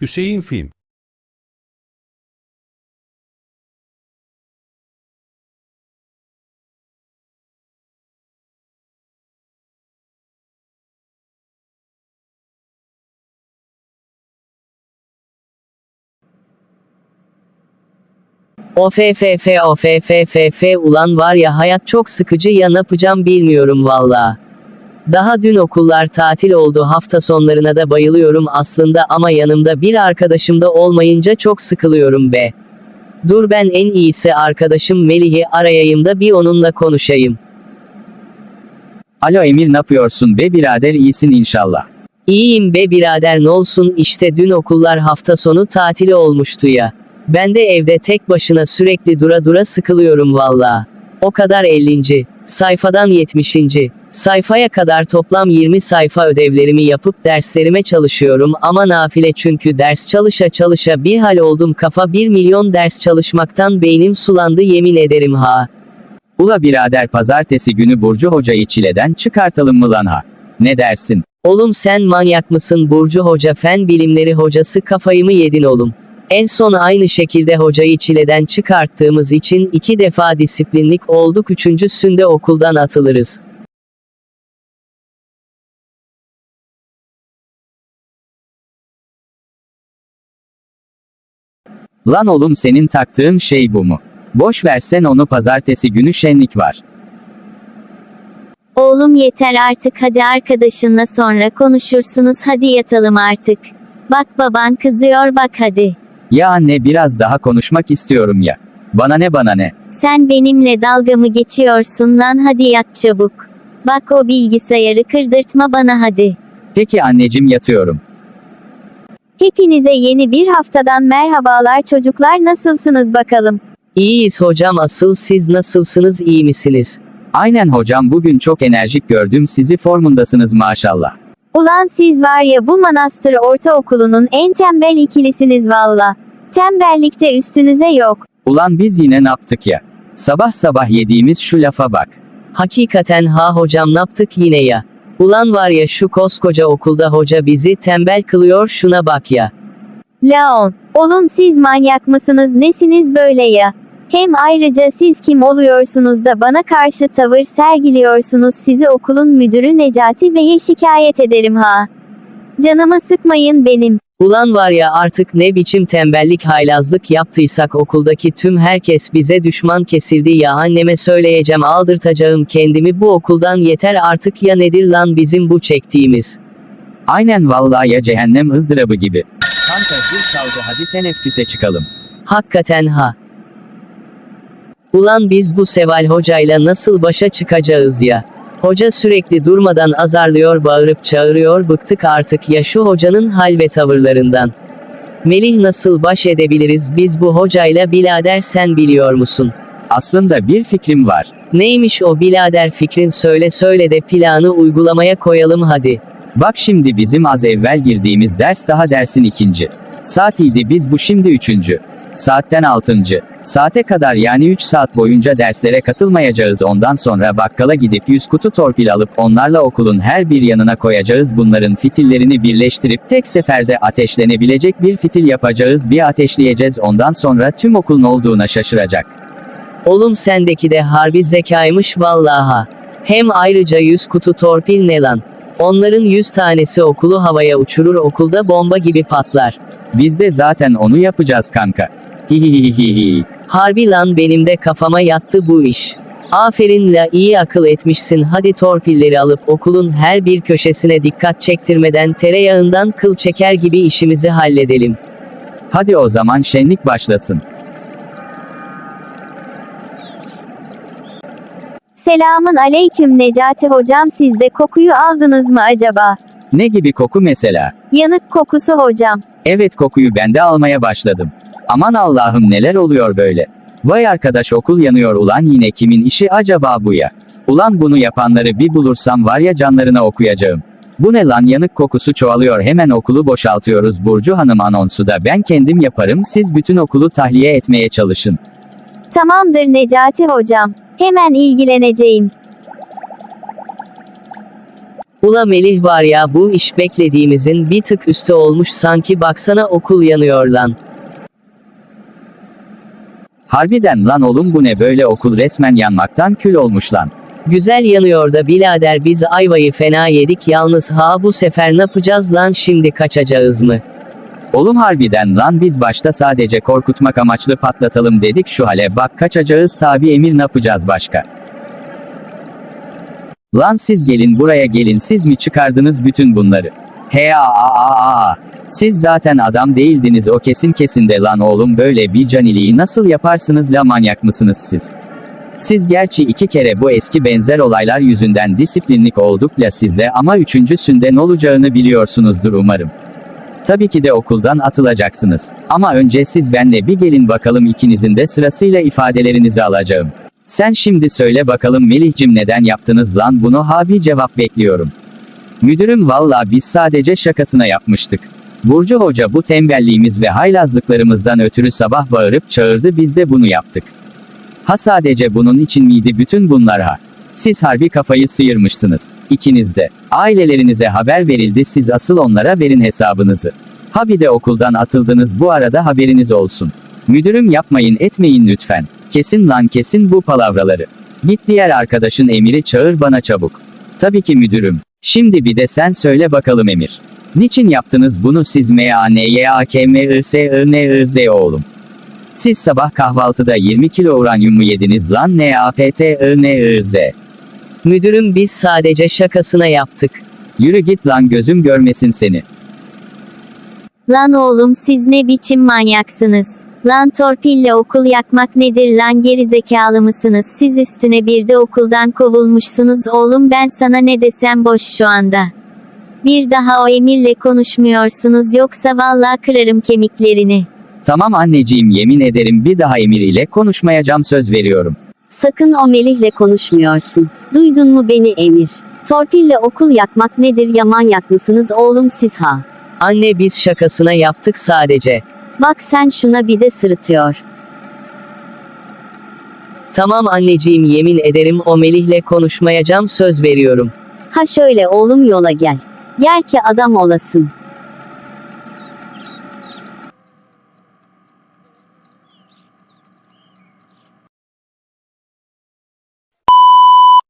Hüseyin Film Of f f of f f f ulan var ya hayat çok sıkıcı ya ne yapacağım bilmiyorum valla. Daha dün okullar tatil oldu hafta sonlarına da bayılıyorum aslında ama yanımda bir arkadaşım da olmayınca çok sıkılıyorum be. Dur ben en iyisi arkadaşım Melih'i arayayım da bir onunla konuşayım. Alo Emir ne yapıyorsun be birader iyisin inşallah. İyiyim be birader ne olsun işte dün okullar hafta sonu tatili olmuştu ya. Ben de evde tek başına sürekli dura dura sıkılıyorum valla. O kadar 50. sayfadan 70. sayfaya kadar toplam 20 sayfa ödevlerimi yapıp derslerime çalışıyorum ama nafile çünkü ders çalışa çalışa bir hal oldum kafa 1 milyon ders çalışmaktan beynim sulandı yemin ederim ha. Ula birader pazartesi günü Burcu Hoca'yı çileden çıkartalım mı lan ha? Ne dersin? Oğlum sen manyak mısın Burcu Hoca fen bilimleri hocası kafayı mı yedin oğlum? En son aynı şekilde hocayı çileden çıkarttığımız için iki defa disiplinlik olduk üçüncüsünde okuldan atılırız. Lan oğlum senin taktığın şey bu mu? Boş versen onu pazartesi günü şenlik var. Oğlum yeter artık hadi arkadaşınla sonra konuşursunuz hadi yatalım artık. Bak baban kızıyor bak hadi. Ya anne biraz daha konuşmak istiyorum ya. Bana ne bana ne? Sen benimle dalga mı geçiyorsun lan hadi yat çabuk. Bak o bilgisayarı kırdırtma bana hadi. Peki anneciğim yatıyorum. Hepinize yeni bir haftadan merhabalar çocuklar nasılsınız bakalım? İyiyiz hocam asıl siz nasılsınız iyi misiniz? Aynen hocam bugün çok enerjik gördüm sizi formundasınız maşallah. Ulan siz var ya bu manastır ortaokulunun en tembel ikilisiniz valla. Tembellikte üstünüze yok. Ulan biz yine ne yaptık ya? Sabah sabah yediğimiz şu lafa bak. Hakikaten ha hocam ne yaptık yine ya? Ulan var ya şu koskoca okulda hoca bizi tembel kılıyor şuna bak ya. Laon. Oğlum siz manyak mısınız nesiniz böyle ya? Hem ayrıca siz kim oluyorsunuz da bana karşı tavır sergiliyorsunuz sizi okulun müdürü Necati Bey'e şikayet ederim ha. Canımı sıkmayın benim. Ulan var ya artık ne biçim tembellik haylazlık yaptıysak okuldaki tüm herkes bize düşman kesildi ya anneme söyleyeceğim aldırtacağım kendimi bu okuldan yeter artık ya nedir lan bizim bu çektiğimiz. Aynen vallahi ya cehennem ızdırabı gibi. Kanka zil çaldı hadi teneffüse çıkalım. Hakikaten ha. Ulan biz bu Seval hocayla nasıl başa çıkacağız ya? Hoca sürekli durmadan azarlıyor bağırıp çağırıyor bıktık artık ya şu hocanın hal ve tavırlarından. Melih nasıl baş edebiliriz biz bu hocayla bilader sen biliyor musun? Aslında bir fikrim var. Neymiş o bilader fikrin söyle söyle de planı uygulamaya koyalım hadi. Bak şimdi bizim az evvel girdiğimiz ders daha dersin ikinci. Saatiydi biz bu şimdi üçüncü. Saatten altıncı. Saate kadar yani 3 saat boyunca derslere katılmayacağız ondan sonra bakkala gidip 100 kutu torpil alıp onlarla okulun her bir yanına koyacağız bunların fitillerini birleştirip tek seferde ateşlenebilecek bir fitil yapacağız bir ateşleyeceğiz ondan sonra tüm okulun olduğuna şaşıracak. Oğlum sendeki de harbi zekaymış vallaha. Hem ayrıca 100 kutu torpil ne lan? Onların 100 tanesi okulu havaya uçurur okulda bomba gibi patlar. Biz de zaten onu yapacağız kanka. Hihihihihi. Harbi lan benim de kafama yattı bu iş. Aferin la iyi akıl etmişsin hadi torpilleri alıp okulun her bir köşesine dikkat çektirmeden tereyağından kıl çeker gibi işimizi halledelim. Hadi o zaman şenlik başlasın. Selamın aleyküm Necati hocam siz de kokuyu aldınız mı acaba? Ne gibi koku mesela? Yanık kokusu hocam. Evet kokuyu ben de almaya başladım. Aman Allah'ım neler oluyor böyle. Vay arkadaş okul yanıyor ulan yine kimin işi acaba bu ya? Ulan bunu yapanları bir bulursam var ya canlarına okuyacağım. Bu ne lan yanık kokusu çoğalıyor hemen okulu boşaltıyoruz Burcu Hanım anonsu da ben kendim yaparım siz bütün okulu tahliye etmeye çalışın. Tamamdır Necati hocam. Hemen ilgileneceğim. Ula Melih var ya bu iş beklediğimizin bir tık üstü olmuş sanki baksana okul yanıyor lan. Harbiden lan oğlum bu ne böyle okul resmen yanmaktan kül olmuş lan. Güzel yanıyor da birader biz ayvayı fena yedik yalnız ha bu sefer ne yapacağız lan şimdi kaçacağız mı? Oğlum harbiden lan biz başta sadece korkutmak amaçlı patlatalım dedik şu hale bak kaçacağız tabi emir ne yapacağız başka. Lan siz gelin buraya gelin siz mi çıkardınız bütün bunları? He a a a a. Siz zaten adam değildiniz o kesin kesin de lan oğlum böyle bir caniliği nasıl yaparsınız la manyak mısınız siz? Siz gerçi iki kere bu eski benzer olaylar yüzünden disiplinlik olduk la sizle ama üçüncüsünde ne olacağını biliyorsunuzdur umarım. Tabii ki de okuldan atılacaksınız. Ama önce siz benle bir gelin bakalım ikinizin de sırasıyla ifadelerinizi alacağım. Sen şimdi söyle bakalım Melihcim neden yaptınız lan bunu ha bir cevap bekliyorum. Müdürüm valla biz sadece şakasına yapmıştık. Burcu Hoca bu tembelliğimiz ve haylazlıklarımızdan ötürü sabah bağırıp çağırdı biz de bunu yaptık. Ha sadece bunun için miydi bütün bunlar ha? Siz harbi kafayı sıyırmışsınız. İkiniz de. Ailelerinize haber verildi siz asıl onlara verin hesabınızı. Ha bir de okuldan atıldınız bu arada haberiniz olsun. Müdürüm yapmayın etmeyin lütfen. Kesin lan kesin bu palavraları. Git diğer arkadaşın Emir'i çağır bana çabuk. Tabii ki müdürüm. Şimdi bir de sen söyle bakalım Emir. Niçin yaptınız bunu siz m a n y a k m i s i n i z oğlum? Siz sabah kahvaltıda 20 kilo uranyum mu yediniz lan n a p t i n i z? Müdürüm biz sadece şakasına yaptık. Yürü git lan gözüm görmesin seni. Lan oğlum siz ne biçim manyaksınız? Lan torpille okul yakmak nedir lan gerizekalı mısınız? Siz üstüne bir de okuldan kovulmuşsunuz oğlum ben sana ne desem boş şu anda. Bir daha o emirle konuşmuyorsunuz yoksa vallahi kırarım kemiklerini. Tamam anneciğim yemin ederim bir daha Emir ile konuşmayacağım söz veriyorum. Sakın o Melih'le konuşmuyorsun. Duydun mu beni Emir? Torpille okul yakmak nedir ya manyak mısınız oğlum siz ha? Anne biz şakasına yaptık sadece. Bak sen şuna bir de sırıtıyor. Tamam anneciğim yemin ederim o Melih'le konuşmayacağım söz veriyorum. Ha şöyle oğlum yola gel. Gel ki adam olasın.